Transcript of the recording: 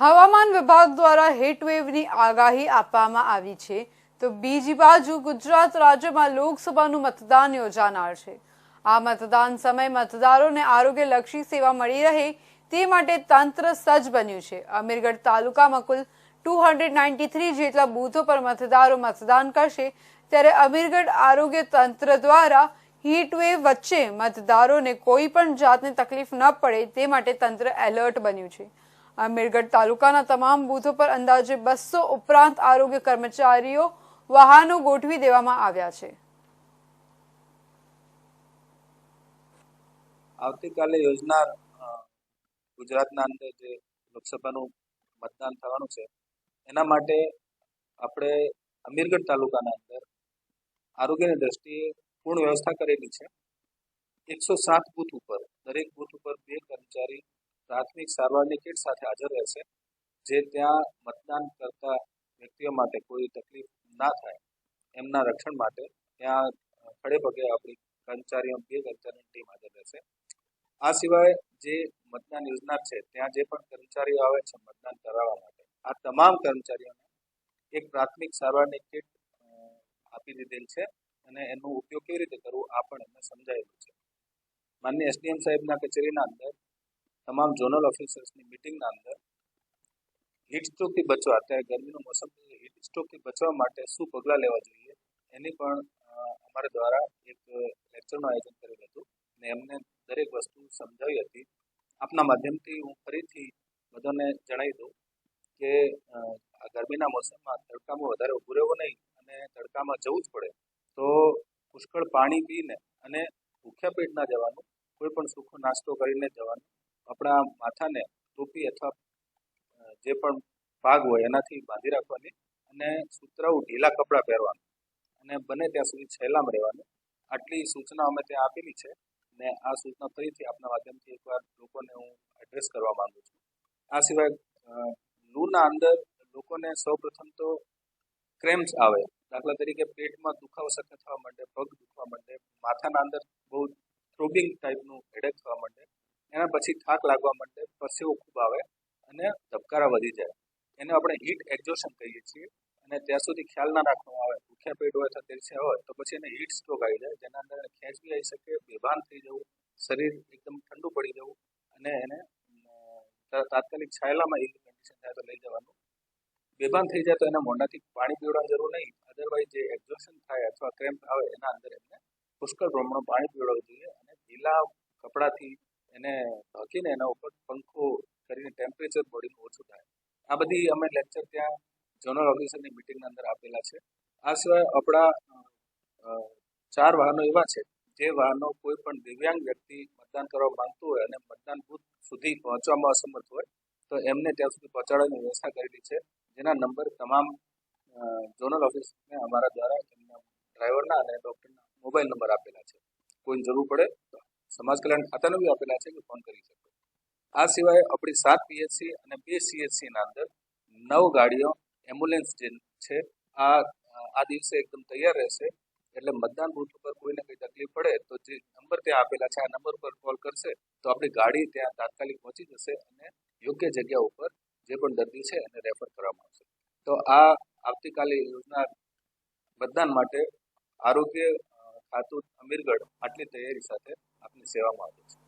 હવામાન વિભાગ દ્વારા હીટવેવની આગાહી આપવામાં આવી છે. તો બીજી બાજુ ગુજરાત રાજ્યમાં લોકસભાનું મતદાન યોજાનાર છે. આ મતદાન સમયે મતદારોને આરોગ્યલક્ષી સેવા મળી રહે તે માટે તંત્ર સજ્જ બન્યું છે. અમીરગઢ તાલુકામાં કુલ ટુ જેટલા બૂથો પર મતદારો મતદાન કરશે ત્યારે અમીરગઢ આરોગ્ય તંત્ર દ્વારા હીટવેવ વચ્ચે મતદારોને કોઈ પણ જાતની તકલીફ ન પડે તે માટે તંત્ર એલર્ટ બન્યું છે. અમીરગઢ તાલુકાના તમામ બૂથો પર અંદાજે બસો ઉપરાંત આરોગ્ય કર્મચારીઓ વાહનો ગોઠવી દેવામાં આવ્યા છે. આવતીકાલે યોજનાર ગુજરાતના અંદર જે લોકસભાનું મતદાન થવાનું છે, એના માટે આપણે અમીરગઢ તાલુકાના અંદર આરોગ્યની દ્રષ્ટિએ પૂર્ણ વ્યવસ્થા કરેલી છે. એકસો સાત બૂથ ઉપર, દરેક બૂથ ઉપર બે કર્મચારી પ્રાથમિક સારવારની કિટ સાથે હાજર રહેશે. જે ત્યાં મતદાન કરતા વ્યક્તિઓ માટે કોઈ તકલીફ ના થાય, એમના રક્ષણ માટે ત્યાં ખડે પગે આપણી કર્મચારીઓ બે કર્મચારીની ટીમ હાજર રહેશે. આ સિવાય જે મતદાન યોજનાર છે, ત્યાં જે પણ કર્મચારીઓ આવે છે મતદાન કરાવવા માટે, આ તમામ કર્મચારીઓને એક પ્રાથમિક સારવારની કિટ આપી દીધેલ છે અને એનો ઉપયોગ કેવી રીતે કરવો, આ પણ એમને સમજાયેલું છે. માન્ય એસડીએમ સાહેબના કચેરીના અંદર તમામ ઝોનલ ઓફિસર્સની મિટિંગના અંદર હીટ સ્ટ્રોકથી બચવા, અત્યારે ગરમીનો મોસમ હીટ સ્ટ્રોકથી બચવા માટે શું પગલાં લેવા જોઈએ? એની પણ અમારા દ્વારા એક લેક્ચરનું આયોજન કરેલું હતું અને એમને દરેક વસ્તુ સમજાવી હતી. આપના માધ્યમથી હું ફરીથી બધાને જણાવી દઉં કે ગરમીના મોસમમાં તડકામાં વધારે ઊભું રહેવું નહીં અને તડકામાં જવું જ પડે. તો પુષ્કળ પાણી પીને અને ભૂખ્યા પેટ ના જવાનું, કોઈ પણ સૂકો નાસ્તો કરીને જવાનું આપણા માથાને ટોપી અથવા જે પણ ભાગ હોય એનાથી બાંધી રાખવાની અને સુતરાઉ ઢીલા કપડાં પહેરવાનું અને બને ત્યાં સુધી છેલ્લામાં રહેવાનું. આટલી સૂચના અમે ત્યાં આપેલી છે ને આ સૂચના ફરીથી આપના માધ્યમથી એકવાર લોકોને હું એડ્રેસ કરવા માંગુ છું. આ સિવાય લૂના અંદર લોકોને સૌપ્રથમ તો ક્રેમ્સ આવે. દાખલા તરીકે પેટમાં દુખાવો શક્ય થવા માંડે, પગ દુખવા માંડે, માથાના અંદર બહુ થ્રોબિંગ ટાઈપનું હેડેક થવા માંડે એના પછી થાક લાગવા માંડે, પરસેવો ખૂબ આવે અને ધબકારા વધી જાય. એને આપણે હીટ એક્ઝોશન કહીએ છીએ અને ત્યાં સુધી ખ્યાલ ના રાખવામાં આવે. ભૂખ્યા પેટ હોય તેરસ્યા હોય તો પછી એને હીટ સ્ટ્રોક આવી જાય, જેના અંદર એને ખેંચ બી આવી શકે, બેભાન થઈ જવું, શરીર એકદમ ઠંડુ પડી જવું અને એને તાત્કાલિક છાયલામાં એવી કન્ડિશન થાય તો લઈ જવાનું. બેભાન થઈ જાય તો એના મોઢાથી પાણી પીવડાવવાની જરૂર નહીં. અદરવાઇઝ જે એક્ઝોશન થાય અથવા ક્રેમ્પ આવે એના અંદર એમને પુષ્કળ પ્રમાણમાં પાણી પીવડાવવું જોઈએ અને ઢીલા કપડાથી એને ઢાંકીને એના ઉપર પંખો કરીને ટેમ્પરેચર બોડીનું ઓછું થાય. આ બધી અમે લેક્ચર ત્યાં જનરલ ઓફિસરની મિટિંગના અંદર આપેલા છે. આ સિવાય આપણા ચાર વાહનો એવા છે, જે વાહનો કોઈ પણ દિવ્યાંગ વ્યક્તિ મતદાન કરવા માંગતું હોય અને મતદાન બુથ સુધી પહોંચવામાં અસમર્થ હોય, તો એમને ત્યાં સુધી પહોંચાડવાની વ્યવસ્થા કરેલી છે. જેના નંબર તમામ જોનલ ઓફિસને અમારા દ્વારા એમના ડ્રાઈવરના અને ડૉક્ટરના મોબાઈલ નંબર આપેલા છે. કોઈ જરૂર પડે સમાજ કલ્યાણ ખાતાનો બી આપેલા છે, કે ફોન કરી શકો. આ સિવાય આપણી સાત પીએચસી અને બે સીએચસીના અંદર નવ ગાડીઓ એમ્બ્યુલન્સ જે છે, આ આ દિવસે એકદમ તૈયાર રહેશે. એટલે મતદાન બૂથ ઉપર કોઈને કંઈ તકલીફ પડે તો જે નંબર ત્યાં આપેલા છે, આ નંબર પર કોલ કરશે, તો આપણી ગાડી ત્યાં તાત્કાલિક પહોંચી જશે અને યોગ્ય જગ્યા ઉપર જે પણ દર્દી છે એને રેફર કરવામાં આવશે. તો આ આવતીકાલે યોજના મતદાન માટે આરોગ્ય ખાતું, અમીરગઢ આટલી તૈયારી સાથે આપની સેવામાં આવે છે.